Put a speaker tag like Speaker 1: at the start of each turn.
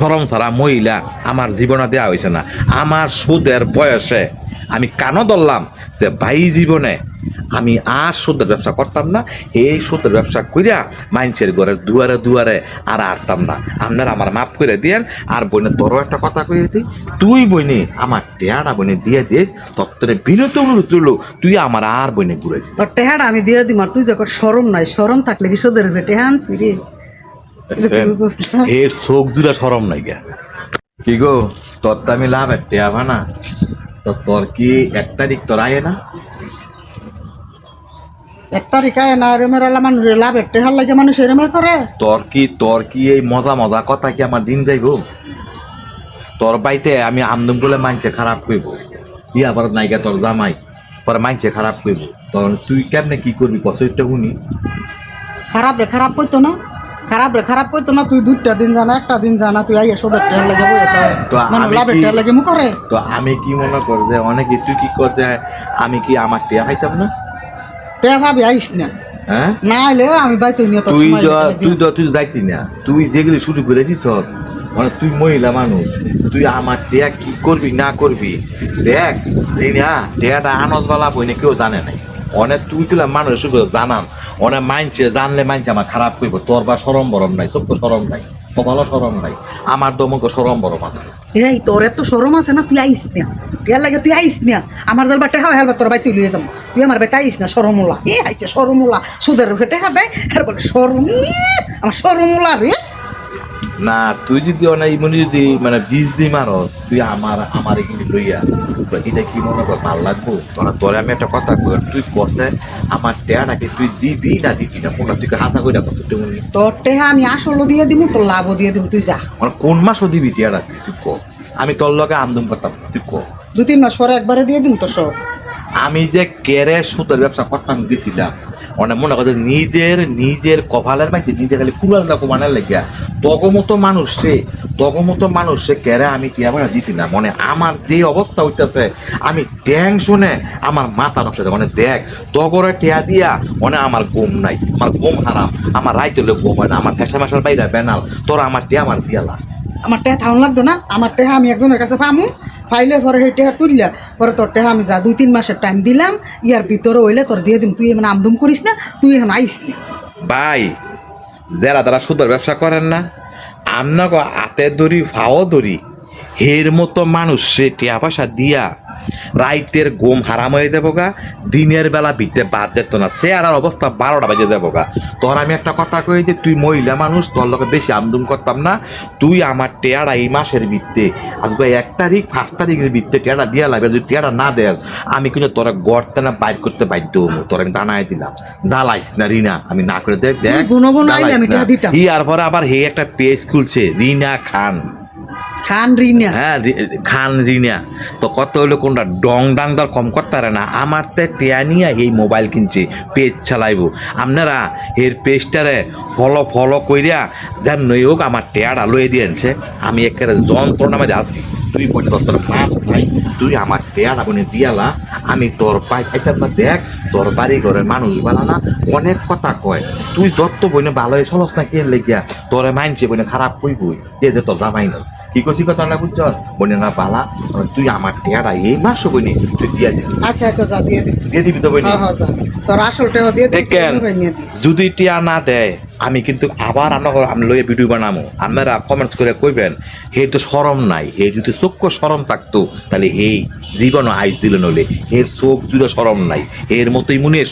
Speaker 1: সরম ছাড়া মহিলা আমার জীবনে দেওয়া হয়েছে না। আমার সুদের বয়সে আমি কানো ধরলাম যে ভাই জীবনে আমি আর সুদের ব্যবসা করতাম না, এই সুদের ব্যবসা কইরা মানুষের ঘরের দুয়ারে দুয়ারে আর আরতাম না। আপনারা আমার মাফ করে দিয়েন, আর বইনে তোরও একটা কথা কইয়ে দিই। তুই বইনে আমার টেয়ারা বইনে দিয়ে দিস তত্ত্বের বিনত অনুরোধ রইল, তুই আমার আর বইনে ঘুরাইস
Speaker 2: তোর টেহাটা আমি দিয়ে আর তুই যখন সরম নাই সরম থাকলে কি সোদের টেহা আনছি রে?
Speaker 1: এর চোখ জুড়ে সরম নাই গা। কি গো তোর তো আমি লাভ একটা আবা না। তো তোর কি এক তারিখ তোর আয় না?
Speaker 2: এক তারিখায় না এরমের আলা মানুষ লাভ টেহার লাগে মানুষ এরমের করে।
Speaker 1: তোর কি তোর কি এই মজা মজা কথা কি আমার দিন যাইব? তোর বাইতে আমি আমদম করলে মানছে খারাপ কইব। ই আবার নাইগা তোর জামাই পরে মানছে খারাপ কইব। তোর তুই কেমনে কি করবি কসইটা শুনি।
Speaker 2: খারাপ রে খারাপ কইতো না। খারাপ রে খারাপ কইতো না তুই দুইটা দিন জানা একটা দিন জানা তুই আইয়া সোদের টেহার লাগে বই
Speaker 1: তো
Speaker 2: মানে লাভের
Speaker 1: কি-
Speaker 2: লাগে মু করে
Speaker 1: তো আমি কি মনে কর যে অনেকে তুই কি কর যে আমি কি আমার টিয়া খাইতাম না?
Speaker 2: টেহা ভাবি আইস না।
Speaker 1: হ্যাঁ?
Speaker 2: না আইলে আমি বাইতে নিয়ে তোর
Speaker 1: তুই তুই। তো তুই যাইতি না। তুই যেগুলি শুরু করেছিস মানে তুই মহিলা মানুষ তুই আমার টেয়া কি করবি না করবি? দেখ না টেয়াটা আনজবালা বই না কেউ জানে নাই। অনেক তুই তুলা মানুষ জানান অনেক মানছে, জানলে মানছে, আমার খারাপ করব তোর বা সরম বরম নাই, তোর তো সরম নাই তো ভালো সরম নাই, আমার দমকে সরম বরম আছে।
Speaker 2: এই, তোর এত সরম আছে না, তুই আইস না। ইয়ার লাগে তুই আইস না। আমার দল বাটে হাওয়া হেলবা তোর বাই তুই লুয়ে যাব। তুই আমার বাই আইস না সরমুলা এ, আইসে সরমুলা সুদের উঠে টেহা দেয় আর বলে সরমি আমার সরমুলা রে।
Speaker 1: না তুই যদি অনেক মনে যদি মানে বীজ দি মারস তুই আমার আমার এখানে লইয়া এটা কি মনে কর ভালো লাগবো? তোরা তোরে আমি একটা কথা কই তুই কষে আমার টেয়াটাকে তুই দিবি না দিবি না? কোনটা তুই হাসা কইরা কষে তুই
Speaker 2: তোর টেহা আমি আসলও দিয়ে দিব তোর লাভও দিয়ে দিব তুই যা।
Speaker 1: মানে কোন মাসও দিবি টেয়াটা তুই ক। আমি তোর লগে আমদম করতাম তুই ক।
Speaker 2: দু তিন মাস পরে একবারে দিয়ে দিব তোর সব।
Speaker 1: আমি যে কেরে সুদের ব্যবসা করতাম গেছিলাম অনেক মনে করে নিজের নিজের কপালের মাইতে নিজে খালি কুড়াল দা কমানের লেগিয়া। তগমতো মানুষ সে তগমতো মানুষ সে কেরে আমি টিয়া দিছি না? মানে আমার যে অবস্থা হইতেছে আমি ট্যাং শুনে আমার মাথা নষ্ট মানে দেখ তগরে টিয়া দিয়া মানে আমার ঘুম নাই আমার ঘুম হারাম আমার রাইতে হলে ঘুম হয় না আমার ফেসা মাসার বাইরে বেনাল তোরা আমার টিয়া আমার দিয়ালা
Speaker 2: আমার টেহা থাউন লাগতো না? আমার টেহা আমি একজনের কাছে পামু পাইলে পরে সেই টেহা তুললা পরে তোর টেহা আমি যা দুই তিন মাসের টাইম দিলাম ইয়ার ভিতরে হইলে তোর দিয়ে দিম। তুই মানে আমদুম করিস না তুই এখন আইস না।
Speaker 1: ভাই যারা তারা সুদের ব্যবসা করেন না। আপনাকে হাতে দড়ি, ফাও দড়ি। হের মতো মানুষ সে টিয়া পয়সা দিয়া রাইতের ঘুম হারাম হয়ে যাব গা দিনের বেলা ভিতরে বাদ যেত না সে আর অবস্থা বারোটা বাজে যাব গা। তোর আমি একটা কথা কই যে তুই মহিলা মানুষ তোর লোকে বেশি আমদুম করতাম না। তুই আমার টেয়ারা এই মাসের ভিত্তে আজকে এক তারিখ পাঁচ তারিখের ভিত্তে টেয়ারা দিয়া লাগবে যদি টেয়ারা না দেয় আমি কিন্তু তোরা গড়তে না বাইর করতে বাধ্য হব তোর আমি দানায় দিলাম। জ্বালাইস না রিনা আমি না করে দেখ দেখ আর পরে আবার হে একটা পেজ খুলছে রিনা খান।
Speaker 2: খান রিনা
Speaker 1: হ্যাঁ খান রিনা তো কত হলো কোনটা? ডং ডাং দর কম করতে না। আমার তে টেয়া নিয়ে এই মোবাইল কিনছে, পেজ চালাইব। আপনারা এর পেজটারে ফলো ফলো কইরা যেমনই হোক আমার টেয়ার আলোয় দিয়েছে আমি একেবারে যন্ত্রণা মাঝে আসি তুই বলি তোর পাপ ভাই তুই আমার টেয়াটা বনে দিয়ালা আমি তোর পাই না দেখ তোর বাড়ি ঘরের মানুষ বালা না অনেক কথা কয়। তুই যত বইনে ভালো চলস না কে লেগিয়া তোরে মানছে বইনে খারাপ কইবই। দে দে তোর জামাই না। কি করছি কথা না বুঝছ? বইনে না বালা তুই আমার টেয়াটা এই মাস বইনি তুই দিয়া দিবি
Speaker 2: আচ্ছা আচ্ছা যা দিয়ে দিবি
Speaker 1: দিয়ে দিবি তো বইনে।
Speaker 2: হ্যাঁ হ্যাঁ তোর আসল টেহা দিয়ে
Speaker 1: দেখেন যদি টিয়া না দেয় আমি কিন্তু আবার আমরা আমি লইয়ে ভিডিও বানাবো আপনারা কমেন্টস করে কইবেন, হে তো সরম নাই, হে যদি চোখ সরম থাকতো, তাহলে হে জীবন আইস দিল নলে হের চোখ জুড়ে সরম নাই এর মতোই মুনিশ।